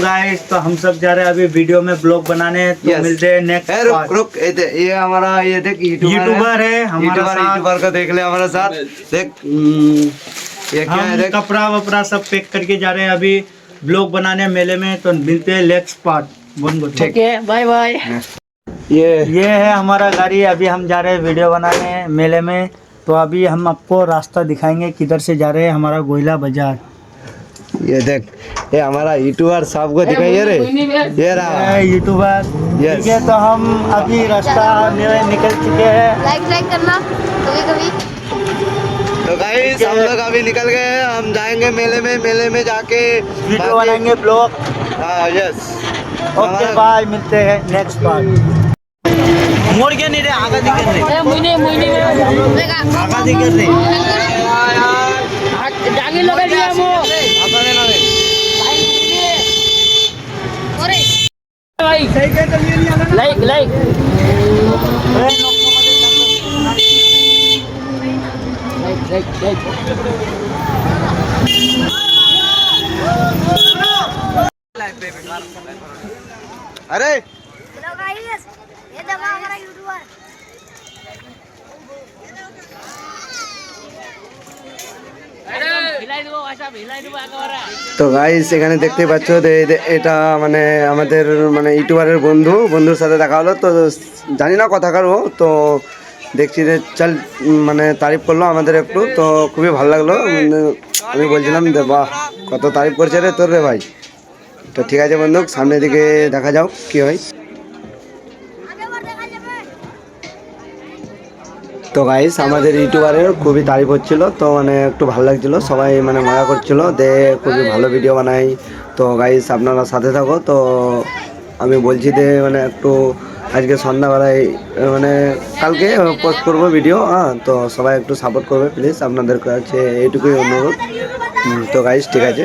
Guys तो हम सब जा रहे हैं अभी वीडियो में ब्लॉग बनाने तो Yes. मिलते हैं नेक्स्ट रुक रुक ये हमारा ये देख यूट्यूबर यूट्यूबर है हमारा यूट्यूबर साथ। यूट्यूबर को देख ले हमारे साथ। देख हम्म, ये क्या है हम देख। कपड़ा वपड़ा सब पैक करके जा रहे हैं अभी ब्लॉग बनाने मेले में तो मिलते हैं नेक्स्ट पार्ट वन ठीक। ओके बाय बाय ये। ये है हमारा गाड़ी अभी हम जा रहे हैं वीडियो बनाने मेले में तो अभी हम आपको रास्ता दिखाएँगे किधर से जा रहे हैं हमारा गोयला बाज़ार। ये देख ये हमारा यूट्यूबर साहब को दिखाइए रे। ये रहा। यूट्यूबर ठीक है तो हम अभी रास्ता में निकल चुके हैं। लाइक लाइक करना कभी कभी। तो गाइस हम लोग अभी निकल गए हैं हम जाएँगे मेले में मेले में जाके वीडियो बनाएँगे ब्लॉग हाँ यस ओके बाय मिलते हैं नेक्स्ट बार मोड़ के नहीं रे आगे दिख रहे मुझे देखा आगे दिख रहे यार जागे लगा दिया मोड़। Like like. లైక్ లైక్ అరే তো গাইস এখানে দেখতে পাচ্ছ এটা মানে আমাদের মানে ইউটিউবারের বন্ধু, বন্ধুর সাথে দেখা হলো। তো জানি না কথা কারও তো দেখছি যে চল মানে তারিফ করল আমাদের একটু, তো খুবই ভালো লাগল। আমি বলছিলাম যে, বাহ, কত তারিফ করছে রে তোর রে ভাই। তো ঠিক আছে বন্ধু, সামনের দিকে দেখা যাও, কি হয়। তো গাইস আমাদের ইউটিউবারের খুবই তারিফ হচ্ছিল, তো মানে একটু ভালো লাগছিল, সবাই মানে মজা করছিল, দে খুবই ভালো ভিডিও বানাই। তো গাইস আপনারা সাথে থাকো, তো আমি বলছি যে মানে একটু আজকে সন্ধ্যাবেলায় মানে কালকে পোস্ট করব ভিডিও হ্যাঁ তো সবাই একটু সাপোর্ট করবে প্লিজ আপনাদের কাছে এইটুকুই অনুরোধ। তো গাইস ঠিক আছে।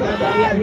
yeah